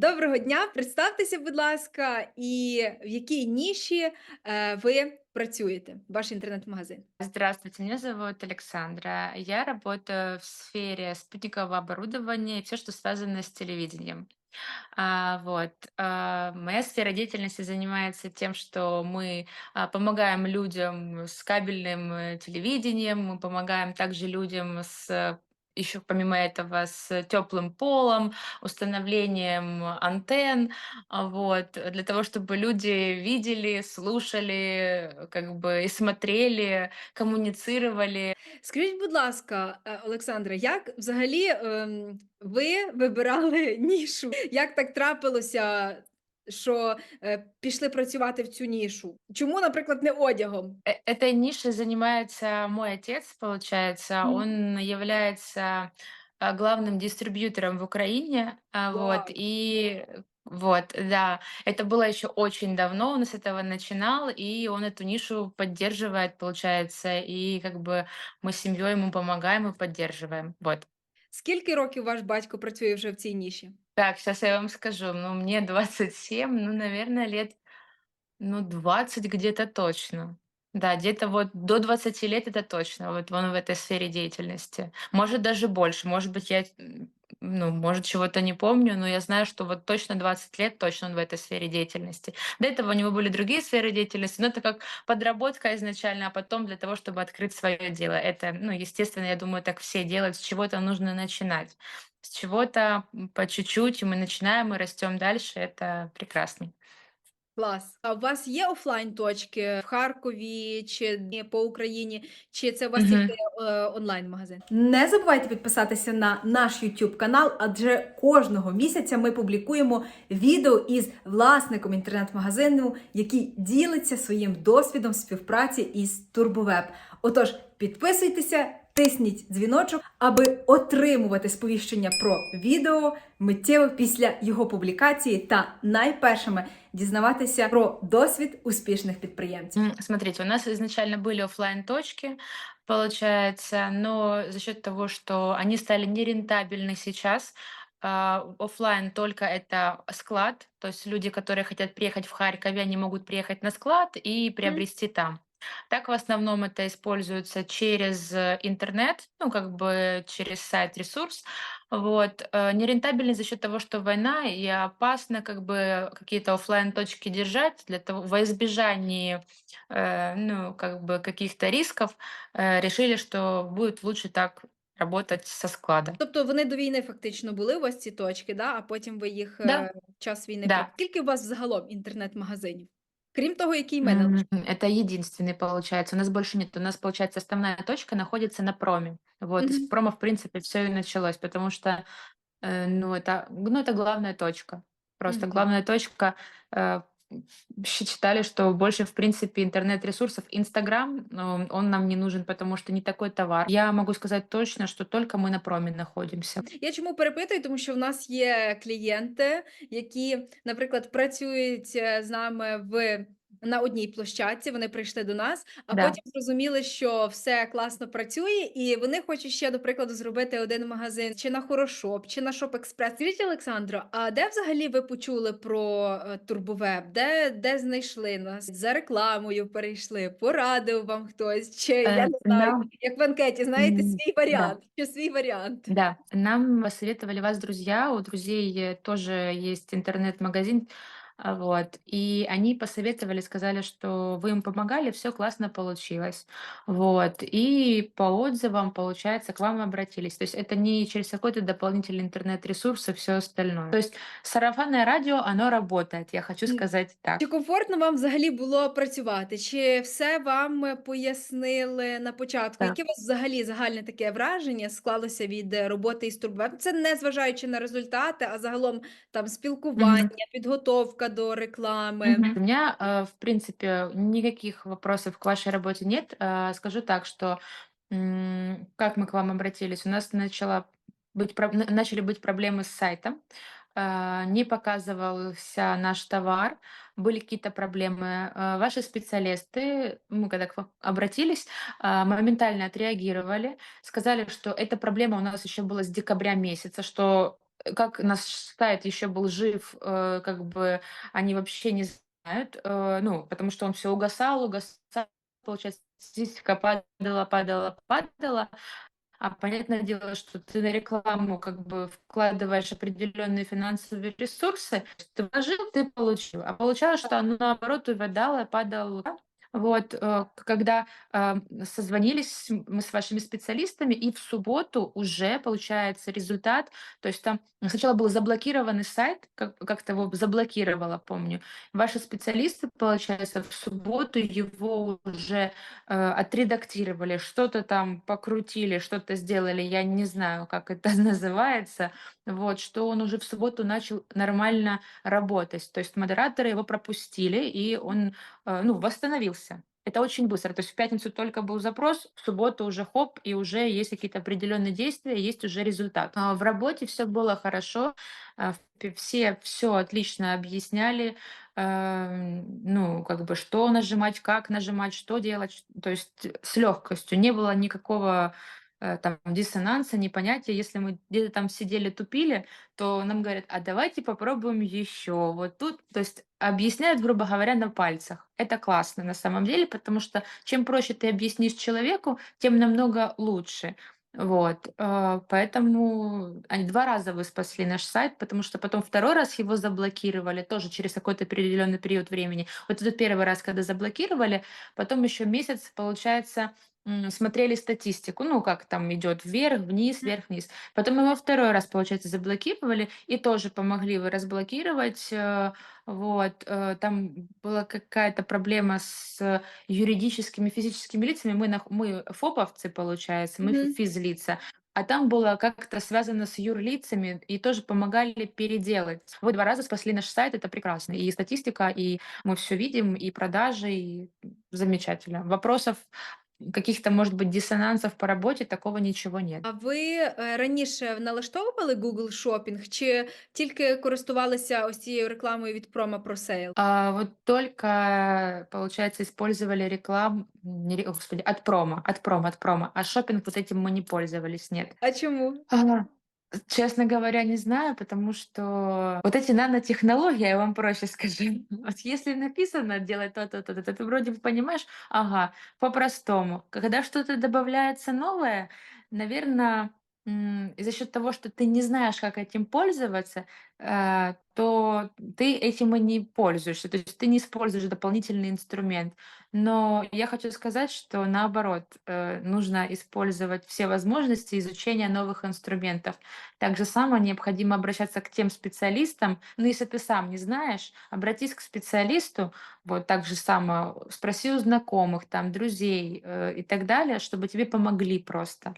Доброго дня! Представтеся, будь ласка, і в якій ніші, е, ви працюєте, ваш интернет-магазин? Здравствуйте, меня зовут Александра. Я работаю в сфере спутникового оборудования и все, что связано с телевидением. А, вот, а, моя сфера деятельности занимается тем, что мы а, помогаем людям с кабельным э, телевидением, мы помогаем также людям с еще помимо этого с теплым полом, установлением антенн, а, вот, для того, чтобы люди видели, слушали, э, как бы и смотрели, коммуницировали. Скажіть, будь ласка, е, Олександра, як взагалі, ем, ви вибирали нішу? Як так трапилося, що, е, пішли працювати в цю нішу? Чому, наприклад, не одягом? Э, Этой нишей занимается мой отец, получается. Мгм. Он является а, главным дистрибьютором в Украине. а, Вот, Вау! и вот, да, это было еще очень давно, он с этого начинал, и он эту нишу поддерживает, получается, и как бы мы с семьей ему помогаем и поддерживаем. Вот. Скільки років ваш батько працює вже в цій ніші? Так, сейчас я вам скажу. Ну, мне 27, ну, наверное, лет Ну, 20 где-то точно. Да, где-то вот до 20 лет это точно, вот он в этой сфере деятельности. Может, даже больше, может быть, я, ну, может, чего-то не помню, но я знаю, что вот точно 20 лет, точно он в этой сфере деятельности. До этого у него были другие сферы деятельности, но это как подработка изначально, а потом для того, чтобы открыть свое дело. Это, ну, естественно, я думаю, так все делают, с чего-то нужно начинать. С чего-то по чуть-чуть, и мы начинаем, и растем дальше, это прекрасно. Клас. А у вас є офлайн точки в Харкові чи по Україні, чи це у вас тільки, Мгм. е, онлайн-магазин? Не забувайте підписатися на наш YouTube канал, адже кожного місяця ми публікуємо відео із власником інтернет-магазину, який ділиться своїм досвідом співпраці із Турбовеб. Отож, підписуйтеся, тисніть дзвіночок, аби отримувати сповіщення про відео миттєво після його публікації та найпершими дізнаватися про досвід успішних підприємців. М, Смотрите, у нас изначально были оффлайн точки, получается, но за счет того, что они стали нерентабельны сейчас, а, оффлайн только это склад, то есть люди, которые хотят приехать в Харькове, они могут приехать на склад и Мгм. приобрести там. Так в основном это используется через э, интернет, ну как бы через сайт ресурс. Вот. э, Нерентабельный за счет того, что война и опасно как бы какие-то оффлайн точки держать для того, во избежании э, ну, как бы каких-то рисков, э, решили, что будет лучше так работать со склада. Тобто вони до війни фактично були у вас ці точки, да? а потім ви їх Да, е, в час війни при да. Скільки у вас загалом інтернет-магазинів? Крім того, який ми М, налаштували? Это единственный получается. У нас больше нет. У нас, получается, основная точка находится на проме. Вот, и с Мгм. прома, в принципе, все и началось, потому что, э, ну, это, ну, это главная точка. Просто Мгм. главная точка. э, Считали, что больше, в принципе, интернет-ресурсов. Инстаграм, ну, он нам не нужен, потому что не такой товар. Я могу сказать точно, что только мы на проме находимся. Я чому перепитую? Тому що в нас є клієнти, які, наприклад, працюють е, з нами в на одній площадці. Вони прийшли до нас, а Да. потім зрозуміли, що все класно працює, і вони хочуть ще, до прикладу, зробити один магазин чи на Хорошоп, чи на Шоп Експрес. Скажіть, Олександро, а де взагалі ви почули про е, Турбовеб? Де, де знайшли нас? За рекламою перейшли, порадив вам хтось, чи я Э, не знаю, Нам, як в анкеті, знаєте, свій да. варіант, чи свій варіант. Да, нам посоветовали вас друзья, у друзей тоже есть интернет-магазин, а, вот, и они посоветовали, сказали, что вы им помогали, все классно получилось, вот, и по отзывам, получается, к вам обратились, то есть это не через какой-то дополнительный интернет-ресурс и все остальное. То есть сарафанное радио, оно работает, я хочу М, сказать так. Чи комфортно вам взагалі було працювати? Чи все вам е, пояснили на початку? Так. Яке у вас взагалі загальне таке враження склалося від е, роботи із Турбовеб? Це не зважаючи на результати, а загалом там спілкування, Мгм. підготовка до реклами. Мгм. У меня, э, в принципе, никаких вопросов к вашей работе нет. Э, Скажу так, что как мы к вам обратились, у нас начала быть, начали быть проблемы с сайтом, э, не показывался наш товар, были какие-то проблемы. Ваши специалисты, мы когда к вам обратились, моментально отреагировали, сказали, что эта проблема у нас еще была с декабря месяца, что как наш сайт еще был жив, э, как бы они вообще не знают, э, ну, потому что он все угасал, угасал, получается, статистика падала, падала, падала. А понятное дело, что ты на рекламу как бы вкладываешь определенные финансовые ресурсы. Ты вложил, ты получил. А получалось, что оно наоборот увядало, падало. Вот, э, когда э, созвонились мы с вашими специалистами, и в субботу уже получается результат. То есть там сначала был заблокированный сайт, как- как-то его заблокировала, помню. Ваши специалисты, получается, в субботу его уже э, отредактировали, что-то там покрутили, что-то сделали, я не знаю, как это называется, вот, что он уже в субботу начал нормально работать. То есть модераторы его пропустили, и он, ну, восстановился. Это очень быстро. То есть в пятницу только был запрос, в субботу уже хоп, и уже есть какие-то определенные действия, есть уже результат. А в работе все было хорошо, а, все все отлично объясняли, Эм, ну, как бы, что нажимать, как нажимать, что делать. То есть с легкостью. Не было никакого там диссонанса, непонятия. Если мы где-то там сидели, тупили, то нам говорят, а давайте попробуем еще. Вот тут, то есть объясняют, грубо говоря, на пальцах. Это классно на самом деле, потому что чем проще ты объяснишь человеку, тем намного лучше. Вот, э, поэтому они 2 раза вы спасли наш сайт, потому что потом второй раз его заблокировали тоже через какой-то определенный период времени. Вот этот первый раз, когда заблокировали, потом еще месяц, получается, смотрели статистику, ну, как там идет вверх, вниз, вверх, вниз. Потом его второй раз, получается, заблокировали и тоже помогли вы разблокировать. э, Вот, э, там была какая-то проблема с юридическими, физическими лицами. Мы, нах- мы фоповцы, получается, мы Мгм. физлица. А там было как-то связано с юрлицами и тоже помогали переделать. Вы два раза спасли наш сайт, это прекрасно. И статистика, и мы все видим, и продажи, и замечательно. Вопросов каких-то, может быть, диссонансов по работе, такого ничего нет. А ви, е, раніше налаштовували Google Shopping чи тільки користувалися ось цією рекламою від Promo Pro Sale? А, вот только, получается, использовали рекламу, не ре- господи, от промо, от промо, от промо. А шопинг вот этим мы не пользовались, нет. А чому? Ага. Честно говоря, не знаю, потому что вот эти нанотехнологии, я вам проще скажу. Вот если написано делать то-то, то-то, то ты вроде бы понимаешь, ага, по-простому. Когда что-то добавляется новое, наверное, за счет того, что ты не знаешь, как этим пользоваться, э, то ты этим и не пользуешься. То есть ты не используешь дополнительный инструмент. Но я хочу сказать, что наоборот, э, нужно использовать все возможности изучения новых инструментов. Так же само необходимо обращаться к тем специалистам. Ну, если ты сам не знаешь, обратись к специалисту. Вот так же само спроси у знакомых, там, друзей э, и так далее, чтобы тебе помогли просто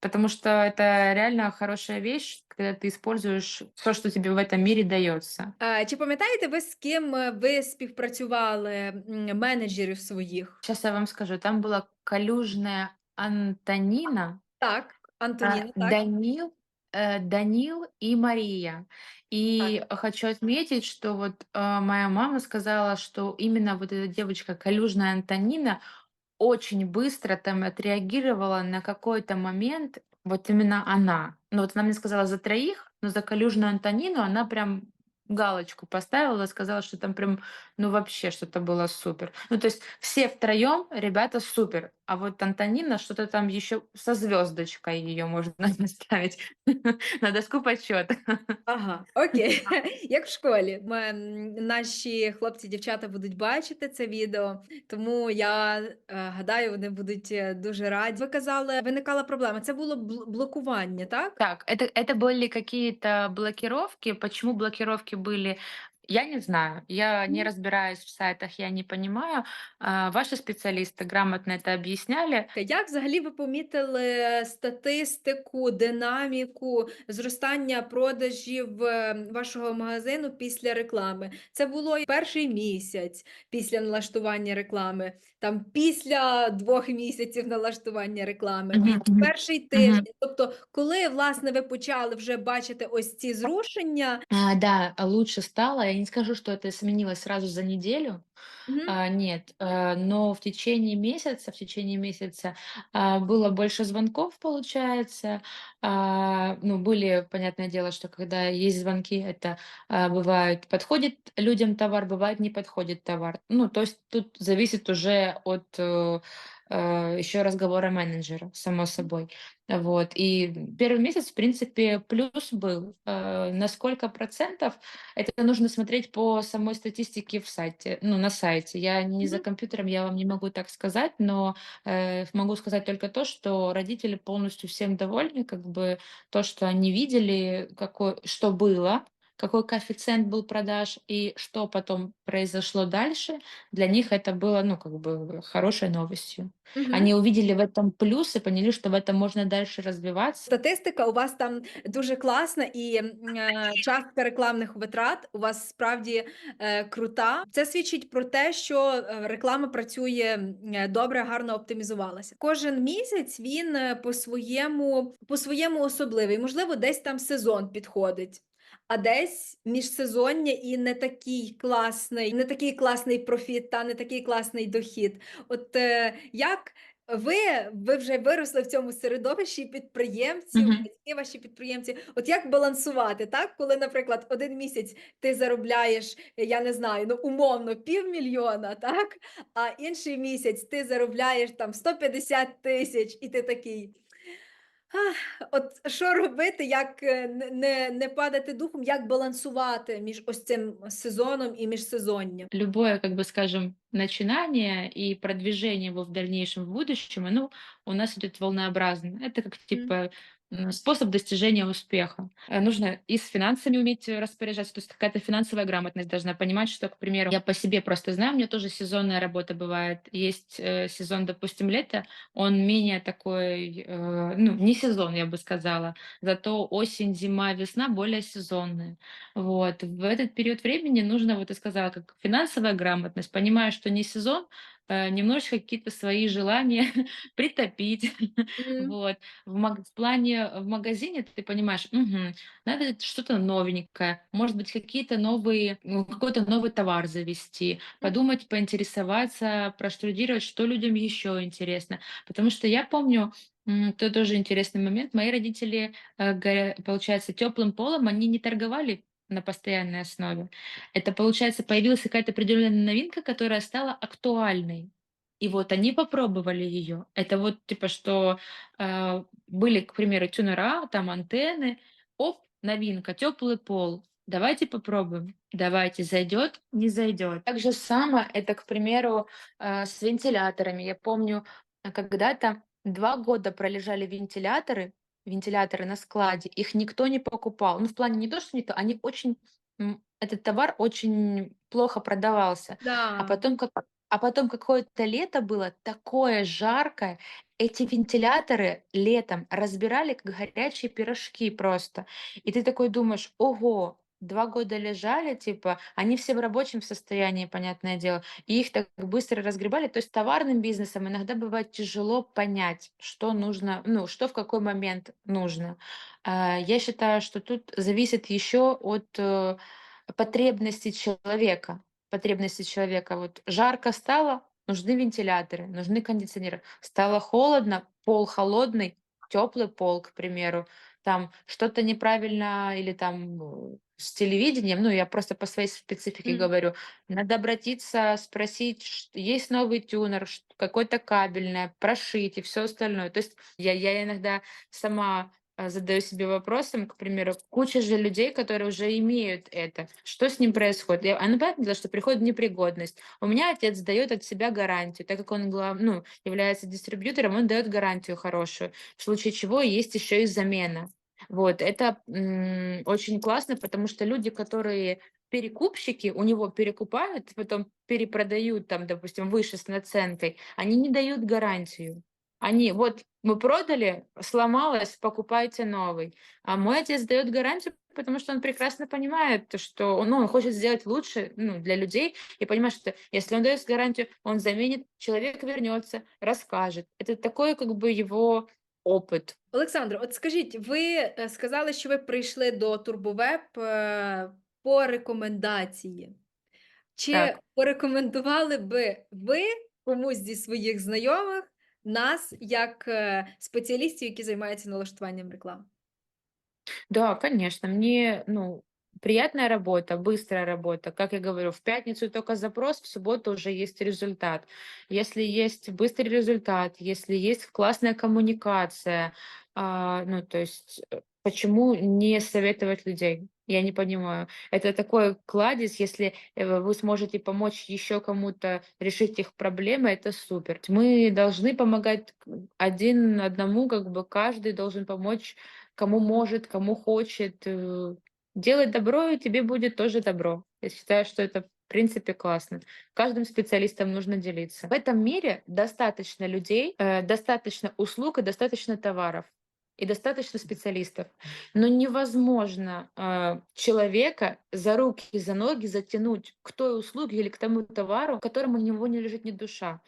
Потому что это реально хорошая вещь, когда ты используешь все, что тебе в этом мире дается. А, чи пам'ятаєте ви, з ким е, ви співпрацювали, м, менеджерів своїх? Сейчас я вам скажу, там была Калюжная Антонина, Так, а, Антоніна, так. Данил, э, Данил и Мария. Так. И хочу отметить, что вот э, моя мама сказала, что именно вот эта девочка Калюжная Антонина очень быстро там отреагировала на какой-то момент, вот именно она. Ну вот она мне сказала за троих, но за Калюжную Антонину она прям галочку поставила, сказала, что там прям, ну вообще что-то было супер. Ну то есть все втроем ребята супер, а вот Антонина что-то там еще со звездочкой ее можно наставить на доску почета. Ага, окей. Як в школі. М, ем, Наші хлопці, дівчата будуть бачити це відео, тому я е, гадаю, вони будуть е, дуже раді. Ви казали, виникала проблема. Це було бл- блокування, так? Так, это, это были какие-то блокировки. Почему блокировки были, я не знаю. Я не Мгм. разбираюсь в сайтах, я не понимаю. А, Ваши специалисты грамотно это объясняли. Як взагалі ви помітили статистику, динаміку зростання продажів е, вашого магазину після реклами? Це було і перший місяць після налаштування реклами, там після двох місяців налаштування реклами. Мгм, мгм, Перший тиждень, тобто, коли власне ви почали вже бачити ось ці зрушення, А, да, лучше стало. Не скажу, что это сменилось сразу за неделю, Мгм. а, нет, э, но в течение месяца, в течение месяца а, было больше звонков, получается. А, ну, были, понятное дело, что когда есть звонки, это а, бывает подходит людям товар, бывает не подходит товар. Ну, то есть тут зависит уже от э, еще разговора менеджера, само собой. Вот. И первый месяц, в принципе, плюс был. Э, на сколько процентов? Это нужно смотреть по самой статистике в сайте, ну, на сайте. Я не за Мгм. компьютером, я вам не могу так сказать, но э, могу сказать только то, что родители полностью всем довольны, как бы то, что они видели, какой, что было, какой коэффициент был продаж и что потом произошло дальше, для них это было, ну, как бы хорошей новостью. Мгм. Они увидели в этом плюс и поняли, что в этом можно дальше развиваться. Статистика у вас там дуже класна, і м, е, частка рекламних витрат у вас справді е, крута. Це свідчить про те, що е, реклама працює м, е, добре, гарно оптимізувалася. Кожен місяць він е, по-своєму, по-своєму особливий. Можливо, десь там сезон підходить. А десь міжсезоння і не такий класний, не такий класний профіт та не такий класний дохід. От е, як ви, ви вже виросли в цьому середовищі підприємців, Мгм. батьки ваші підприємці. От як балансувати, так? Коли, наприклад, один місяць ти заробляєш, я не знаю, ну умовно півмільйона, так? А інший місяць ти заробляєш там 150 тисяч, і ти такий. Ах, от що робити, як е, не, не, не падати духом, як балансувати між ось цим сезоном і міжсезонням? Любое, как бы скажем, начинание и продвижение его в дальнейшем, в будущем, оно у нас идет волнообразно. Это как типа способ достижения успеха. Э, Нужно и с финансами уметь распоряжаться, то есть какая-то финансовая грамотность должна понимать, что, к примеру, я по себе просто знаю, у меня тоже сезонная работа бывает. Есть э, сезон, допустим, лето, он менее такой, э, ну, не сезон, я бы сказала, зато осень, зима, весна более сезонные. Вот. В этот период времени нужно, вот ты сказала, как финансовая грамотность, понимая, что не сезон, э, немножечко какие-то свои желания притопить. Мгм. Вот. В, в плане в магазине ты понимаешь, «Мгм, надо что-то новенькое, может быть, какие-то новые, ну, какой-то новый товар завести, подумать, поинтересоваться, проштудировать, что людям еще интересно. Потому что я помню, это тоже интересный момент, мои родители, э, получается, теплым полом, они не торговали на постоянной основе. Это, получается, появилась какая-то определенная новинка, которая стала актуальной. И вот они попробовали ее. Это вот типа, что э, были, к примеру, тюнера, там антенны, оп, новинка, теплый пол. Давайте попробуем. Давайте, зайдет, не зайдет. Так же самое, это, к примеру, э, с вентиляторами. Я помню, э, когда-то два года пролежали вентиляторы, вентиляторы на складе, их никто не покупал. Ну, в плане не то, что никто, они очень, этот товар очень плохо продавался. А Да. потом, как, а потом какое-то лето было такое жаркое, эти вентиляторы летом разбирали как горячие пирожки просто. И ты такой думаешь, ого, два года лежали, типа, они все в рабочем состоянии, понятное дело, и их так быстро разгребали. То есть товарным бизнесом иногда бывает тяжело понять, что нужно, ну, что в какой момент нужно. А, Я считаю, что тут зависит еще от э, потребностей человека. Потребности человека. Вот жарко стало, нужны вентиляторы, нужны кондиционеры. Стало холодно, пол холодный, теплый пол, к примеру. Там что-то неправильно или там э, с телевидением, ну, я просто по своей специфике Мгм. говорю, надо обратиться, спросить, есть новый тюнер, какой-то кабельное, прошить и все остальное. То есть я, я иногда сама а, задаю себе вопросом, к примеру, куча же людей, которые уже имеют это. Что с ним происходит? Я, а ну, понятное дело, что приходит непригодность. У меня отец дает от себя гарантию, так как он глав, ну, является дистрибьютором, он дает гарантию хорошую, в случае чего есть еще и замена. Вот, это очень классно, потому что люди, которые перекупщики, у него перекупают, потом перепродают там, допустим, выше с наценкой, они не дают гарантию. Они, вот мы продали, сломалось, покупайте новый. А мой отец дает гарантию, потому что он прекрасно понимает, то, что ну, он хочет сделать лучше ну, для людей и понимает, что если он дает гарантию, он заменит, человек вернется, расскажет. Это такой как бы его опыт. Олександро, от скажіть, ви е, сказали, що ви прийшли до Турбовеб е, по рекомендації. Чи Так. порекомендували би ви комусь зі своїх знайомих нас як е, спеціалістів, які займаються налаштуванням реклами? Да, конечно, мне, ну, приятная работа, быстрая работа. Как я говорю, в пятницу только запрос, в субботу уже есть результат. Если есть быстрый результат, если есть классная коммуникация, а, ну, то есть, э, почему не советовать людей? Я не понимаю. Это такой кладезь, если э, вы сможете помочь еще кому-то решить их проблемы, это супер. Мы должны помогать один одному, как бы каждый должен помочь кому может, кому хочет. Делать добро, и тебе будет тоже добро. Я считаю, что это в принципе классно. Каждым специалистам нужно делиться. В этом мире достаточно людей, э, достаточно услуг и достаточно товаров. И достаточно специалистов. Но невозможно э, человека за руки за ноги затянуть к той услуге или к тому товару, которому у него не лежит ни душа.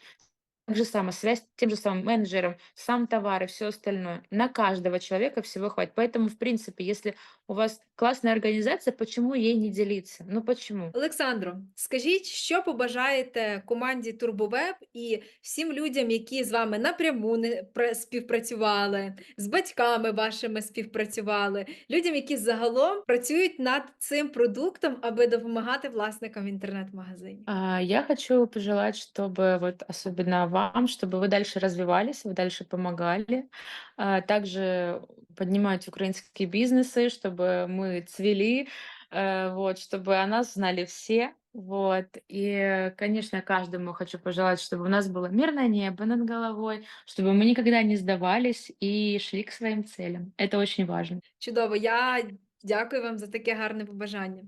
Так же самое, связь с тем же самым менеджером, сам товар и все остальное. На каждого человека всего хватит. Поэтому, в принципе, если у вас классная организация, почему ей не делиться? Ну почему? Олександро, скажіть, що побажаєте команді Турбовеб і всім людям, які з вами напряму не пра- співпрацювали, з батьками вашими співпрацювали, людям, які загалом працюють над цим продуктом, аби допомагати власникам інтернет-магазинів. А, Я хочу пожелать, чтобы вот особенно вам, чтобы вы дальше развивались, вы дальше помогали, а, также поднимать украинские бизнесы, чтобы мы цвели, э, вот, чтобы о нас знали все, вот. И, конечно, каждому хочу пожелать, чтобы у нас было мирное небо над головой, чтобы мы никогда не сдавались и шли к своим целям. Это очень важно. Чудово, я дякую вам за таке гарне побажання.